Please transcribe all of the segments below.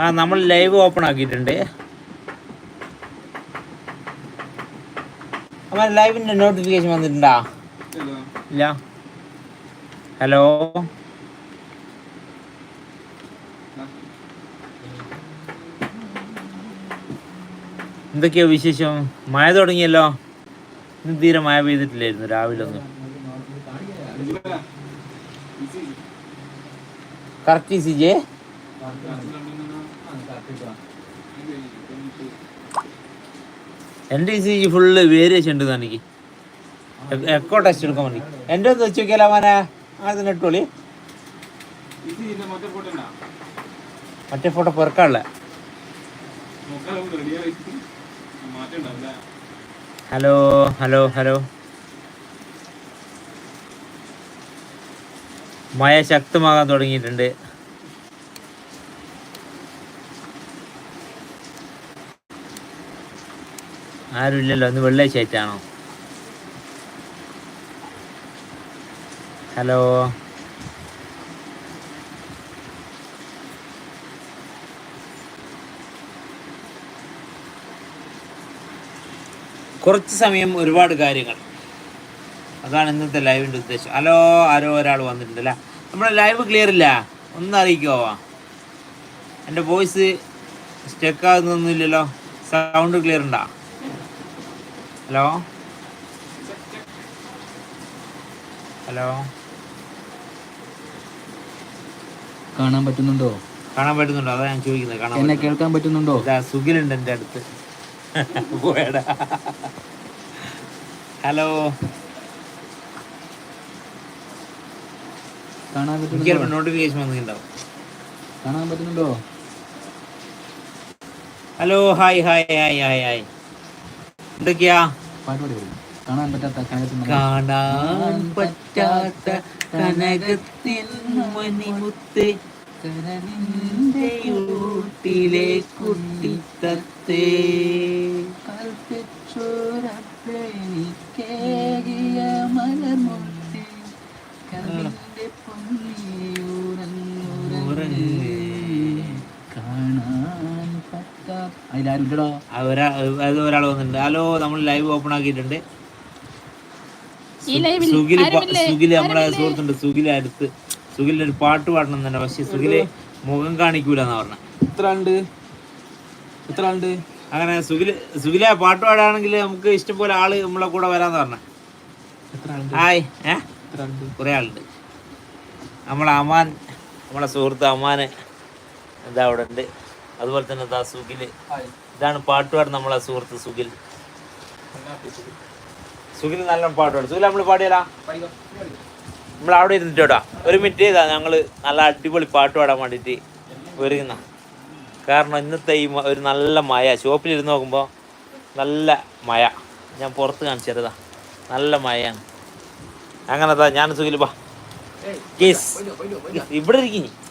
ആ നമ്മൾ live open ആക്കിയിട്ടുണ്ട്. അമ്മ ലൈവിന്റെ നോട്ടിഫിക്കേഷൻ വന്നിട്ടുണ്ടാ? ഇല്ല. ഹലോ എന്തൊക്കെയാ വിശേഷം? മഴ തുടങ്ങിയല്ലോ. ഇന്ന് തീരെ മഴ പെയ്തിട്ടില്ലായിരുന്നു രാവിലെ ഒന്നും. കറക്റ്റ് സി ജെ ഈ സി ഫുള്ള് വേരിയേഷൻ ഉണ്ട് എനിക്ക്. എക്കോ ടെസ്റ്റ് എടുക്കാൻ വേണ്ടി. എന്റെ ഒന്ന് വെച്ച് നോക്കിയാലോ മോനെ അത് ഇട്ടോളി. മറ്റേ ഫോട്ടോ പെറുക്കാനുള്ള. Hello hello hello. മഴ ശക്തമാകാൻ തുടങ്ങിയിട്ടുണ്ട്. ആരുമില്ലല്ലോ ഇന്ന് വെള്ളിയാഴ്ച ആയിട്ടാണോ? ഹലോ? കുറച്ച് സമയം ഒരുപാട് കാര്യങ്ങൾ. അതാണ് ഇന്നത്തെ ലൈവിന്റെ ഉദ്ദേശം. ഹലോ ആരോ ഒരാൾ വന്നിട്ടുണ്ടല്ലേ നമ്മുടെ ലൈവ് ക്ലിയർ ഇല്ല. ഒന്ന് അറിയിക്കുമോ എന്റെ വോയിസ് സ്റ്റെക്കാകുന്നൊന്നുമില്ലല്ലോ സൗണ്ട് ക്ലിയർ ഉണ്ടോ? ഹലോ? ഹലോ? കാണാൻ പറ്റുന്നുണ്ടോ? കാണാൻ പറ്റുന്നുണ്ടോ? അതാ ഞാൻ ചോദിക്കുന്നത് കാണാൻ എന്നെ കേൾക്കാൻ പറ്റുന്നുണ്ടോ? സുഖിലുണ്ട് എന്റെ അടുത്ത്. പോയടാ. ഹലോ? കാണാൻ പറ്റുന്നുണ്ടോ? നോട്ടിഫിക്കേഷൻ വന്നിട്ടുണ്ടാവും. കാണാൻ പറ്റുന്നുണ്ടോ? Hello hi hi hi hi hi എന്തൊക്കെയാ? കാണാൻ പറ്റാത്ത കാണാൻ പറ്റാത്ത കനകത്തിൻ മണിമുത്ത് കരനിന്റെ ഊട്ടിലെ കുട്ടിത്തത്തേ. കൽപ്പിച്ചോരപ്പേനിക്കേകിയ മലർമുട്ടി കണ്ണിന്റെ പറ്റാത്ത അതിലാരും ഇല്ലടോ ഒരാ അത് ഒരാൾ വന്നിട്ടുണ്ട്. ഹലോ നമ്മൾ ലൈവ് ഓപ്പൺ ആക്കിയിട്ടുണ്ട്. ഈ ലൈവിൽ സുഖിൽ? സുഖിൽ നമ്മളെ സുഹൃത്തുണ്ട്. സുഖിൽ അടുത്ത്. സുഖിൽ ഒരു പാട്ട് പാടണം തന്നെ. പക്ഷെ സുഖിൽ മുഖം കാണിക്കൂല എന്നാ പറഞ്ഞ. എത്ര ഉണ്ട് എത്ര ഉണ്ട് അങ്ങനെ സുഖിൽ സുഖിലെ പാട്ട് പാടാണെങ്കിൽ നമുക്ക് ഇഷ്ടം പോലെ ആൾ നമ്മളെ കൂടെ വരാന്ന് പറഞ്ഞ. ഹായ് ഏ? കുറെ ആളുണ്ട്. നമ്മളെ അമാൻ നമ്മളെ സുഹൃത്ത് അമാന് എന്താ അവിടെ ഉണ്ട് അതുപോലെ തന്നെ ദാ സുഖിൽ. ഇതാണ് പാട്ടുപാട് നമ്മളെ സുഹൃത്ത് സുഖിൽ. സുഖിൽ? നല്ല പാട്ടുപാട്. പാടും സുഖിൽ നമ്മൾ പാടിയല്ല നമ്മൾ അവിടെ ഇരുന്നിട്ടോടാ ഒരു മിനിറ്റ് ചെയ്താ ഞങ്ങൾ നല്ല അടിപൊളി പാട്ട് പാടാൻ വേണ്ടിയിട്ട് ഒരുങ്ങുന്ന. കാരണം ഇന്നത്തെ ഈ ഒരു നല്ല മഴ ഷോപ്പിലിരുന്ന് നോക്കുമ്പോൾ നല്ല മഴ. ഞാൻ പുറത്ത് കാണിച്ചതാ നല്ല മഴയാണ്. അങ്ങനതാ ഞാൻ സുഖിൽ ബാ കേസ് ഇവിടെ ഇരിക്കും കേസ്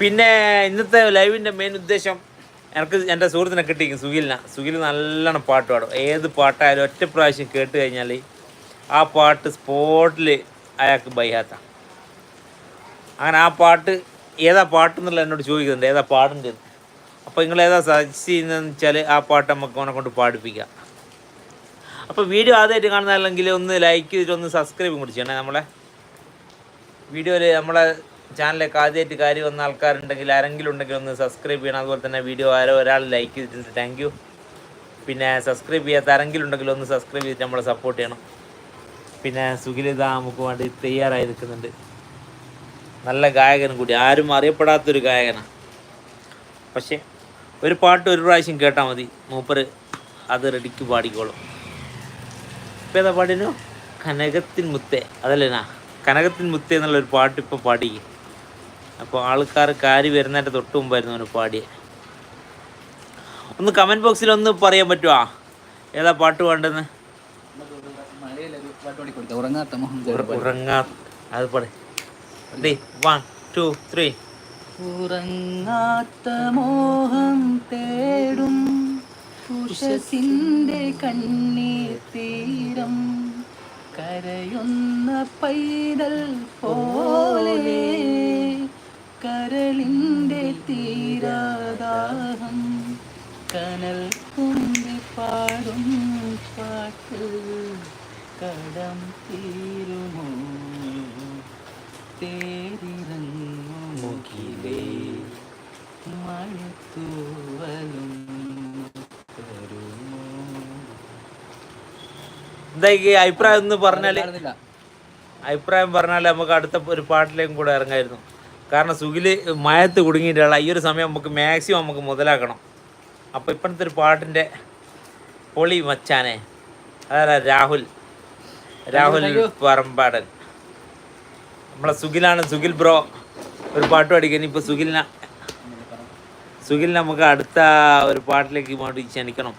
പിന്നെ ഇന്നത്തെ ലൈവിന്റെ മെയിൻ ഉദ്ദേശം എനിക്ക് എന്റെ സുഹൃത്തിനെ കിട്ടിയിരിക്കും സുഖിലിന സുഖിൽ നല്ലോണം പാട്ട് പാടും. ഏത് പാട്ടായാലും ഒറ്റ പ്രാവശ്യം കേട്ട് കഴിഞ്ഞാൽ ആ പാട്ട് സ്പോട്ടിൽ അയാൾക്ക് ബൈഹാത്ത. അങ്ങനെ ആ പാട്ട് ഏതാ പാട്ട് എന്നുള്ള എന്നോട് ചോദിക്കുന്നുണ്ട്. ഏതാ പാടേണ്ടത് അപ്പോൾ നിങ്ങൾ ഏതാ സജസ്റ്റ് ചെയ്യുന്നതെന്ന് വെച്ചാൽ ആ പാട്ട് നമുക്ക് അവനെ കൊണ്ട് പാടിപ്പിക്കാം. അപ്പോൾ വീഡിയോ ആദ്യമായിട്ട് കാണുന്നതല്ലെങ്കിൽ ഒന്ന് ലൈക്ക് ചെയ്തിട്ട് ഒന്ന് സബ്സ്ക്രൈബ് കൂടി ചെയ്യണേ നമ്മളെ. വീഡിയോയിൽ നമ്മളെ ചാനലിലേക്ക് ആദ്യമായിട്ട് കാര്യം വന്ന ആൾക്കാരുണ്ടെങ്കിൽ ആരെങ്കിലും ഉണ്ടെങ്കിൽ ഒന്ന് സബ്സ്ക്രൈബ് ചെയ്യണം. അതുപോലെ തന്നെ വീഡിയോ ആരോ ഒരാൾ ലൈക്ക് ചെയ്തിട്ടുണ്ട്. താങ്ക് പിന്നെ സബ്സ്ക്രൈബ് ചെയ്യാത്ത ആരെങ്കിലും ഉണ്ടെങ്കിൽ ഒന്ന് സബ്സ്ക്രൈബ് ചെയ്തിട്ട് നമ്മളെ സപ്പോർട്ട് ചെയ്യണം. പിന്നെ സുഖിലിത നമുക്ക് വേണ്ടി തയ്യാറായി നിൽക്കുന്നുണ്ട്. നല്ല ഗായകനും കൂടി. ആരും അറിയപ്പെടാത്തൊരു ഗായകനാണ് പക്ഷേ ഒരു പാട്ട് ഒരു പ്രാവശ്യം കേട്ടാൽ മതി. മൂപ്പർ അത് റെഡിക്ക് പാടിക്കോളും. ഇപ്പം ഏതാ പാടിനു? കനകത്തിൻ മുത്തേ. അതല്ലേനാ? കനകത്തിൻ മുത്തേ എന്നുള്ളൊരു പാട്ട് ഇപ്പോൾ പാടി. അപ്പോൾ ആൾക്കാർ കാരി വരുന്നതിന്റെ തൊട്ട് മുമ്പായിരുന്നു അവന് പാടിയെ. ഒന്ന് കമന്റ് ബോക്സിൽ ഒന്ന് പറയാൻ പറ്റുമോ ഏതാ പാട്ട് വേണ്ടെന്ന് അത് പാടേ. വൺ ടു ത്രീ ഉറങ്ങാത്ത മോഹം തേടും ഉഷസിന്റെ കണ്ണീർ തീരം കരയുന്ന പൈതൽ പോലെ കരളിന്റെ തീരാദാഹം കനൽ കുമ്പി പാടും പാട്ട് കടം തീരുമോ? തേരിറങ്ങുമുഖിലേ മഴത്തൂവലും എന്താ ഈ അഭിപ്രായം ഒന്ന് പറഞ്ഞാൽ. അഭിപ്രായം പറഞ്ഞാൽ നമുക്ക് അടുത്ത ഒരു പാട്ടിലേക്കും കൂടെ ഇറങ്ങായിരുന്നു. കാരണം സുഖിൽ മയത്ത് കുടുങ്ങിയിട്ടുള്ള ഈ ഒരു സമയം നമുക്ക് മാക്സിമം നമുക്ക് മുതലാക്കണം. അപ്പോൾ ഇപ്പോഴത്തെ ഒരു പാട്ടിന്റെ പൊളി മച്ചാനെ. അതാ രാഹുൽ. രാഹുൽ പറമ്പാടൻ. നമ്മളെ സുഖിലാണ്. സുഖിൽ ബ്രോ ഒരു പാട്ട് പഠിക്കാൻ ഇപ്പോൾ സുഖിലിന സുഖിൽ നമുക്ക് അടുത്ത ഒരു പാട്ടിലേക്ക് വേണ്ടി ക്ഷണിക്കണം.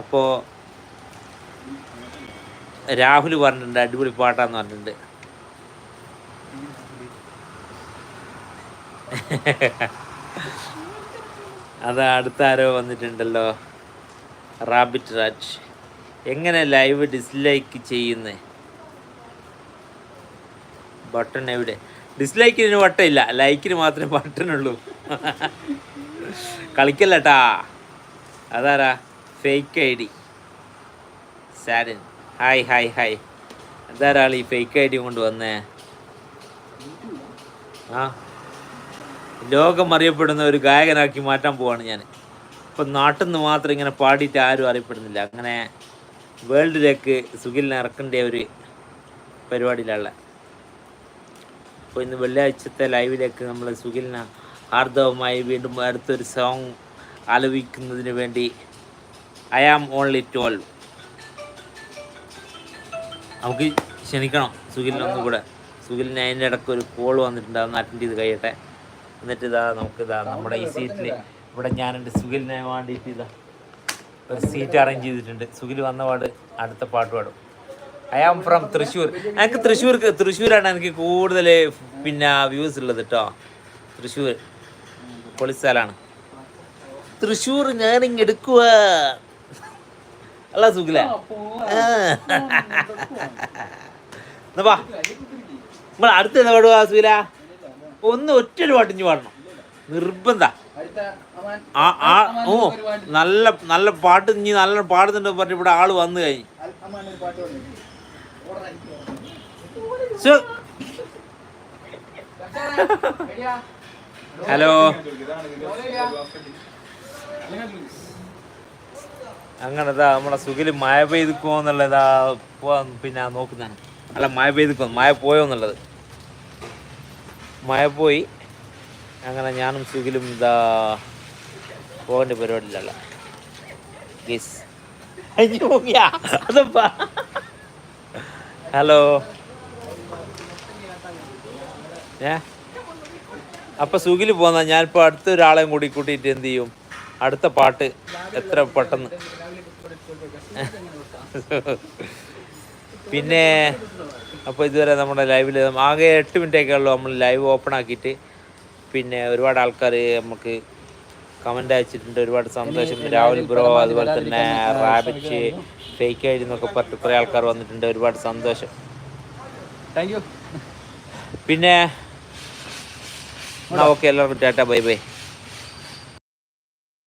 അപ്പോൾ രാഹുൽ പറഞ്ഞിട്ടുണ്ട് അടിപൊളി പാട്ടാന്ന് പറഞ്ഞിട്ടുണ്ട്. അത് അടുത്ത ആരോ വന്നിട്ടുണ്ടല്ലോ? റാബിറ്റ് രാജ്. എങ്ങനെ ലൈവ് ഡിസ്ലൈക്ക് ചെയ്യുന്നേ? ബട്ടൺ എവിടെ? ഡിസ്ലൈക്കിന് ബട്ടൺ ലൈക്കിന് മാത്രമേ ബട്ടൺ ഉള്ളൂ കളിക്കല്ലട്ടാ അതാരാ? Fake I D. Saran. Hi hi hi. എന്താ ഈ ഫേക്ക് ഐ ഡി കൊണ്ട് വന്നേ? ആ? ലോകം അറിയപ്പെടുന്ന ഒരു ഗായകനാക്കി മാറ്റാൻ പോവാണ് ഞാൻ. ഇപ്പം നാട്ടിൽ നിന്ന് മാത്രം ഇങ്ങനെ പാടിയിട്ട് ആരും അറിയപ്പെടുന്നില്ല. അങ്ങനെ വേൾഡിലേക്ക് സുഖിലിനെ ഇറക്കേണ്ട ഒരു പരിപാടിയിലുള്ള അപ്പോൾ ഇന്ന് വെള്ളിയാഴ്ചത്തെ ലൈവിലേക്ക് നമ്മൾ സുഖിലിനെ ആർദവമായി വീണ്ടും അടുത്തൊരു സോങ് ആലപിക്കുന്നതിന് വേണ്ടി ഐ ആം ഓൺലി ട്വൽവ് നമുക്ക് ക്ഷണിക്കണം. സുഖിലിനെ ഒന്നും കൂടെ സുഖിലിന് അതിന്റെ ഇടയ്ക്ക് ഒരു കോൾ വന്നിട്ടുണ്ട് അതൊന്ന് അറ്റൻഡ് ചെയ്ത് കഴിയട്ടെ. എന്നിട്ട് ഇതാ നമുക്ക് ഇതാ നമ്മുടെ ഈ സീറ്റിൽ ഇവിടെ ഞാനുണ്ട്. സുഖിലിനെ വേണ്ടിയിട്ട് ഇതാ ഒരു സീറ്റ് അറേഞ്ച് ചെയ്തിട്ടുണ്ട്. സുഖിൽ വന്ന പാട് അടുത്ത പാട്ട് പാടും. I am from Thrissur. എനിക്ക് തൃശ്ശൂർ തൃശ്ശൂരാണ് എനിക്ക് കൂടുതൽ പിന്നെ വ്യൂസ് ഉള്ളത് കേട്ടോ തൃശ്ശൂർ. പൊളിസ്ഥലാണ് തൃശ്ശൂർ ഞാനിങ് എടുക്കുക അല്ല സുഖില എന്നാ നമ്മൾ അടുത്ത എന്താ പാടുക സുഖില ഒന്ന് ഒറ്റൊരു പാട്ടിഞ്ഞ് പാടണം. നിർബന്ധ. ഓ നല്ല നല്ല പാട്ട് ഇനി നല്ല പാടുന്നുണ്ട് പറഞ്ഞ് ഇവിടെ ആൾ വന്നു കഴിഞ്ഞു. ഹലോ. അങ്ങനെ ഇതാ നമ്മളെ സുഖിൽ മഴ പെയ്തിക്കോ എന്നുള്ളതാ പിന്നെ നോക്കുന്നതാണ്. അല്ല മഴ പെയ്തിക്കോ മഴ പോയോ എന്നുള്ളത്. മഴ പോയി. അങ്ങനെ ഞാനും സുഖിലും ഇതാ പോകേണ്ട പരിപാടിയിലല്ല. ഗീസ് ഹലോ. ഏ? അപ്പൊ സുഖിൽ പോന്ന ഞാനിപ്പോ അടുത്ത ഒരാളെയും കൂടി കൂട്ടിയിട്ട് എന്ത് ചെയ്യും? അടുത്ത പാട്ട് എത്ര പെട്ടെന്ന്. പിന്നെ അപ്പോൾ ഇതുവരെ നമ്മുടെ ലൈവിൽ ആകെ എട്ട് മിനിറ്റൊക്കെ ഉള്ളൂ നമ്മൾ ലൈവ് ഓപ്പൺ ആക്കിയിട്ട്. പിന്നെ ഒരുപാട് ആൾക്കാർ നമുക്ക് കമന്റ് അയച്ചിട്ടുണ്ട്. ഒരുപാട് സന്തോഷം. രാഹുൽ ബ്രോ അതുപോലെ തന്നെ റാബിറ്റ് ഫേക്ക് ഐഡി എന്നൊക്കെ പറഞ്ഞിട്ട് കുറേ ആൾക്കാർ വന്നിട്ടുണ്ട്. ഒരുപാട് സന്തോഷം. താങ്ക് യു പിന്നെ ഓക്കെ എല്ലാവർക്കും ടാറ്റ ബൈ ബൈ.